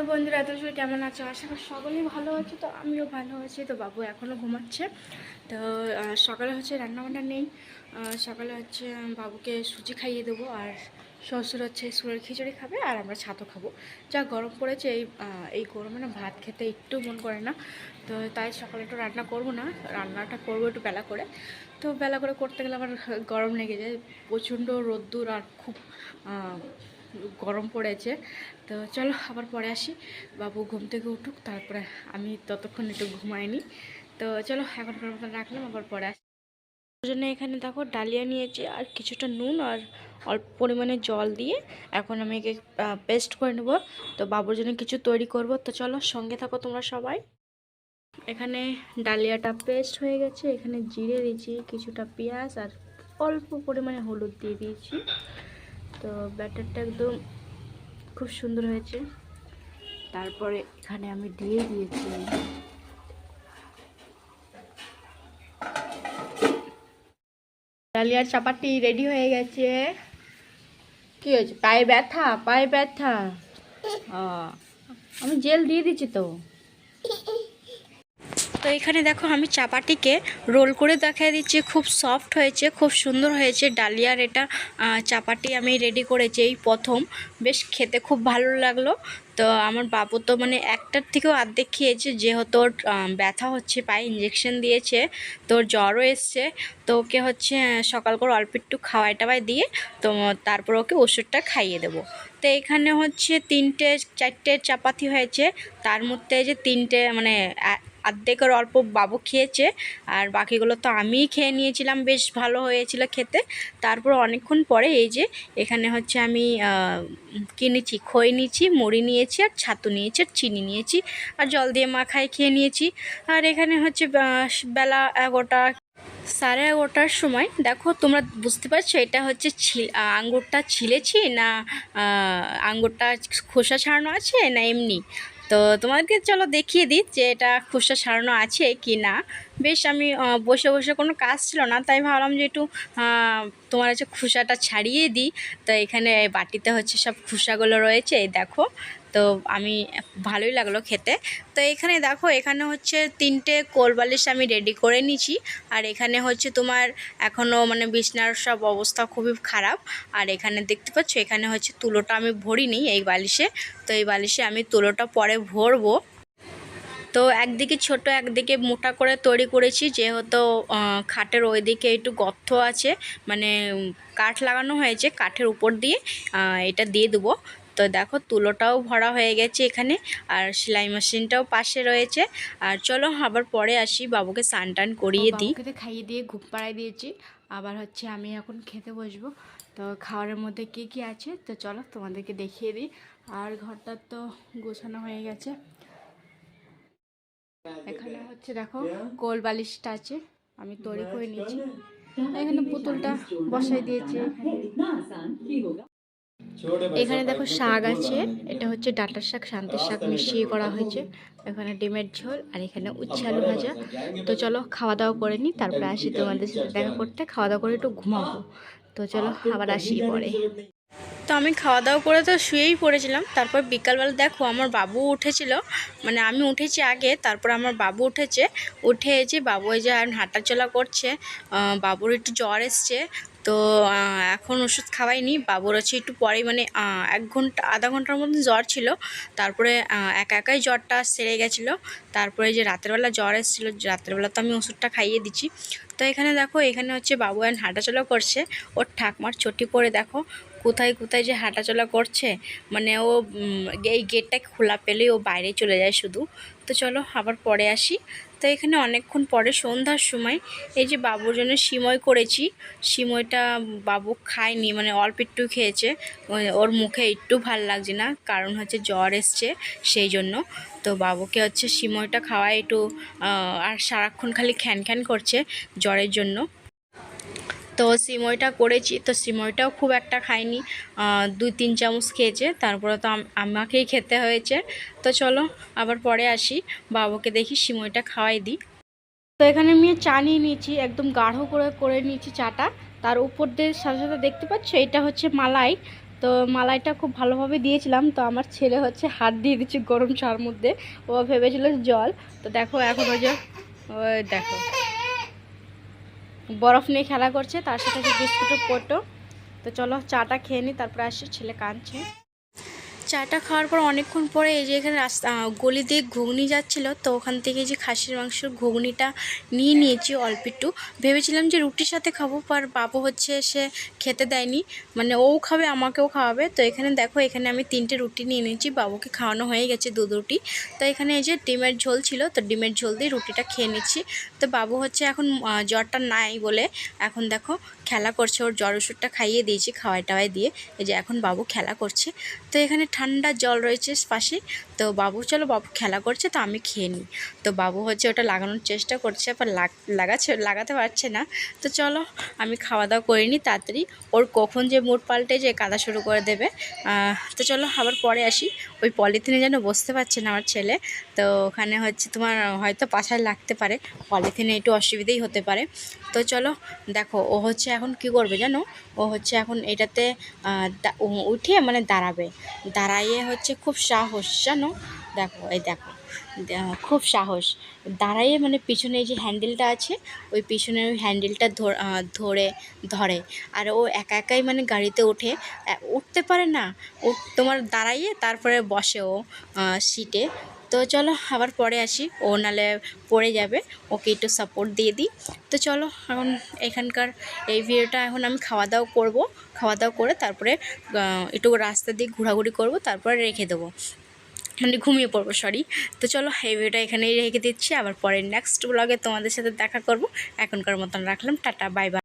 Hello বন্ধুরা, এত সবাই কেমন আছো? আশা করি সকলেই ভালো আছে। তো আমিও ভালো আছি, তো বাবু এখনও ঘুমাচ্ছে। তো সকালে হচ্ছে রান্নাবান্না নেই। সকালে হচ্ছে বাবুকে সুজি খাইয়ে দেবো আর শ্বশুর হচ্ছে সুরের খিচুড়ি খাবে আর আমরা ছাতু খাব। যা গরম পড়েছে, এই এই গরমে না ভাত খেতে একটু মন করে না। তো তাই সকালে একটু রান্না করব না, রান্নাটা করব একটু বেলা করে। তো বেলা করে করতে গেলে আমার গরম লেগে যায়, প্রচণ্ড রোদ্দুর আর খুব গরম পড়েছে। তো চলো আবার পরে আসি। বাবু ঘুম থেকে উঠুক, তারপরে আমি ততক্ষণ একটু ঘুমাইনি তো চলো এখন মতন রাখলাম, আবার পরে আসি। জন্য এখানে দেখো ডালিয়া নিয়েছি, আর কিছুটা নুন আর অল্প পরিমাণে জল দিয়ে এখন আমি একে পেস্ট করে নেব। তো বাবুর জন্য কিছু তৈরি করব। তো চলো সঙ্গে থাকো তোমরা সবাই। এখানে ডালিয়াটা পেস্ট হয়ে গেছে। এখানে জিরে দিয়েছি, কিছুটা পেঁয়াজ আর অল্প পরিমাণে হলুদ দিয়ে দিয়েছি। তো ব্যাটারটা একদম খুব সুন্দর হয়েছে। তারপরে এখানে আমি দিয়ে দিয়েছি। ডালিয়ার চাপাটি রেডি হয়ে গেছে। কি হয়েছে? পায়ে ব্যথা? পায়ে ব্যথা? আমি জেল দিয়ে দিচ্ছি তো। তো এখানে দেখো আমি চাপাটিকে রোল করে দেখাই দিচ্ছি। খুব সফট হয়েছে, খুব সুন্দর হয়েছে। ডালিয়ার এটা চাপাটি আমি রেডি করেছি এই প্রথম। বেশ খেতে খুব ভালো লাগল। তো আমার বাবু তো মানে একটার থেকেও অর্ধেক খেয়েছে, যেহেতু ওর ব্যথা হচ্ছে, পায়ে ইঞ্জেকশন দিয়েছে তোর জ্বরও এসছে। তো ওকে হচ্ছে সকাল করে অল্প একটু খাওয়াই টাওয়াই দিয়ে, তো তারপর ওকে ওষুধটা খাইয়ে দেবো। তো এখানে হচ্ছে তিনটে, চারটে চাপাতি হয়েছে। তার মধ্যে যে তিনটে মানে অর্ধেকের অল্প বাবু খেয়েছে, আর বাকিগুলো তো আমিই খেয়ে নিয়েছিলাম, বেশ ভালো হয়েছিল খেতে। তারপর অনেকক্ষণ পরে এই যে এখানে হচ্ছে আমি কিনেছি খই নিয়েছি মুড়ি নিয়েছি, আর ছাতু নিয়েছি, আর চিনি নিয়েছি, আর জল দিয়ে মাখায় খেয়ে নিয়েছি। আর এখানে হচ্ছে বেলা এগারোটা, সাড়ে এগারোটার সময়, দেখো তোমরা বুঝতে পারছ এটা হচ্ছে আঙ্গুরটা ছিলেছি না আঙ্গুরটা খোসা ছাড়ানো আছে না এমনি? তো তোমাদেরকে চলো দেখিয়ে দিই যে এটা খুচরা সারানো আছে কি না বেশ আমি বসে বসে কোনো কাজ ছিল না, তাই ভাবলাম যে একটু তোমার হচ্ছে খুসাটা ছাড়িয়ে দিই। তো এখানে বাটিতে হচ্ছে সব খুসাগুলো রয়েছে দেখো। তো আমি, ভালোই লাগল খেতে। তো এখানে দেখো, এখানে হচ্ছে তিনটে কোল বালিশ আমি রেডি করে নিয়েছি। আর এখানে হচ্ছে তোমার এখনও মানে বিছনার সব অবস্থা খুবই খারাপ। আর এখানে দেখতে পাচ্ছ, এখানে হচ্ছে তুলোটা আমি ভরিনি এই বালিশে। তো এই বালিশে আমি তুলোটা পরে ভরবো। তো একদিকে ছোট, একদিকে মোটা করে তৈরি করেছি। যেহেতু খাটের ওইদিকে একটু গর্ত আছে মানে কাঠ লাগানো হয়েছে কাঠের উপর দিয়ে এটা দিয়ে দেবো। তো দেখো তুলোটাও ভরা হয়ে গেছে এখানে আর সেলাই মেশিনটাও পাশে রয়েছে। আর চলো আবার পরে আসি বাবুকে স্নান টান করিয়ে দিই। খেতে খাইয়ে দিয়ে ঘুম পাড়াই দিয়েছি। আবার হচ্ছে আমি এখন খেতে বসবো। তো খাওয়ারের মধ্যে কি কি আছে? তো চলো তোমাদেরকে দেখিয়ে দিই। আর ঘরটা তো গোছানো হয়ে গেছে। এখানে হচ্ছে দেখো গোল বালিশটা আছে। আমি তৈরি করে নিয়েছি। এখানে পুতুলটা বসাই দিয়েছি। এখানে দেখো শাক আছে এটা হচ্ছে ডাঁটার শাক শান্তির শাক মিশিয়ে করা হয়েছে। এখানে ডিমের ঝোল আর এখানে উচ্ছে আলু ভাজা। তো চলো খাওয়া দাওয়া করে নিই তারপরে আসি তোমাদের সাথে দেখা করতে। খাওয়া দাওয়া করে একটু ঘুমাবো। তো চলো আবার আসি পরে। তো আমি খাওয়া দাওয়া করে তো শুয়েই পড়েছিলাম। তারপর বিকালবেলা দেখো আমার বাবু উঠেছিল। মানে আমি উঠেছি আগে তারপর আমার বাবু উঠেছে। উঠে যে বাবু এই যে হাঁটাচলা করছে বাবুর একটু জ্বর এসছে। তো এখন ওষুধ খাওয়াইনি। বাবুর আছে একটু পরেই মানে এক ঘণ্টা, আধা ঘণ্টার মতন জ্বর ছিল। তারপরে একা একাই জ্বরটা সেরে গেছিল। তারপরে যে রাতেরবেলা জ্বর এসেছিল রাতেরবেলা তো আমি ওষুধটা খাইয়ে দিচ্ছি। তো এখানে দেখো, এখানে হচ্ছে বাবু এখন হাঁটাচলা করছে। ওর ঠাকমার চটি পরে দেখো কোথায় কোথায় যে হাঁটাচলা করছে মানে ও এই গেটটা খোলা পেলেই ও বাইরে চলে যায় শুধু। তো চলো আবার পরে আসি। তো এখানে অনেকক্ষণ পরে সন্ধ্যার সময় এই যে বাবুর জন্য সিময় করেছি সিময়টা বাবু খায়নি মানে অল্প একটু খেয়েছে। ওর মুখে একটু ভালো লাগছে না, কারণ হচ্ছে জ্বর এসছে সেই জন্য। তো বাবুকে হচ্ছে সিময়টা খাওয়ায় একটু আর সারাক্ষণ খালি খ্যান খ্যান করছে জ্বরের জন্য। তো সিমইটা করেছি, তো সিমইটাও খুব একটা খাইনি। দুই তিন চামচ খেয়েছে, তারপরে তো আমাকেই খেতে হয়েছে। তো চলো আবার পরে আসি, বাবাকে দেখি সিমইটা খাওয়াই দিই। তো এখানে আমি চা নিয়ে নিয়েছি, একদম গাঢ় করে করে নিয়েছি চাটা। তার উপর দিয়ে সাথে সাথে দেখতে পাচ্ছ, এটা হচ্ছে মালাই। তো মালাইটা খুব ভালোভাবে দিয়েছিলাম, তো আমার ছেলে হচ্ছে হাত দিয়ে দিচ্ছে গরম চার মধ্যে। ও ভেবেছিল জল। তো দেখো এখন ওই যে দেখো। বরফ নিয়ে খেলা করছে, তার সাথে বিস্কুটও পোটো। তো চলো চাটা খেয়ে নিই তারপরে আসছে, ছেলে কাঁদছে। চাটা খাওয়ার পর অনেকক্ষণ পরে এই যে এখানে রাস্তা গলি দিয়ে ঘুগনি যাচ্ছিল, তো ওখান থেকে যে খাসির মাংসের ঘুগনিটা নিয়ে নিয়েছি অল্প একটু। ভেবেছিলাম যে রুটির সাথে খাব পর বাবু হচ্ছে সে খেতে দেয়নি। মানে ও খাবে, আমাকেও খাওয়াবে। তো এখানে দেখো, এখানে আমি তিনটে রুটি নিয়ে নিয়েছি, বাবুকে খাওয়ানো হয়ে গেছে দু রুটি। তো এখানে এই যে ডিমের ঝোল ছিল, তো ডিমের ঝোল দিয়ে রুটিটা খেয়ে নিচ্ছি। তো বাবু হচ্ছে এখন জ্বরটা নাই বলে। এখন দেখো খেলা করছে, ওর জ্বর ওষুধটা খাইয়ে দিয়েছি খাওয়াই টাওয়াই দিয়ে। এই যে এখন বাবু খেলা করছে। তো এখানে ঠান্ডা জল রয়েছে পাশে। তো বাবু, চলো বাবু খেলা করছে, তো আমি খেয়ে নিই। তো বাবু হচ্ছে ওটা লাগানোর চেষ্টা করছে, আবার লাগ, লাগাচ্ছে, লাগাতে পারছে না। তো চলো আমি খাওয়া দাওয়া করিনি তাড়াতাড়ি। ওর কখন যে মুড পাল্টে যে কাদা শুরু করে দেবে। তো চলো আবার পরে আসি। ওই পলিথিনে যেন বসতে পারছে না আমার ছেলে। তো ওখানে হচ্ছে তোমার হয়তো পাছায় লাগতে পারে। পলিথিনে একটু অসুবিধেই হতে পারে। তো চলো দেখো, ও হচ্ছে এখন কি করবে জানো? ও হচ্ছে এখন এটাতে উঠে মানে দাঁড়াবে। দাঁড়াইয়ে হচ্ছে খুব সাহস, জানো? দেখো, এই দেখো। খুব সাহস। দাঁড়াইয়ে মানে পিছনে যে হ্যান্ডেলটা আছে, ওই পিছনের ওই হ্যান্ডেলটা ধরে ধরে আর ও একা একাই মানে গাড়িতে ওঠে। উঠতে পারে না। ও তোমার দাঁড়াইয়ে তারপরে বসে ও সিটে তো চলো আবার পরে আসি। ও নালে পড়ে যাবে, ওকে একটু সাপোর্ট দিয়ে দিই। তো চলো, এখন এখানকার এই ভিডিওটা এখন আমি খাওয়া দাওয়া করব। খাওয়া দাওয়া করে তারপরে একটু রাস্তা দিয়ে ঘোরাঘুরি করব, তারপরে রেখে দেবো। মানে ঘুমিয়ে পড়ব সরি তো চলো, এই ভিডিওটা এখানেই রেখে দিচ্ছি। আবার পরে নেক্সট ব্লগে তোমাদের সাথে দেখা করব। এখনকার মতন রাখলাম, টাটা বাই বাই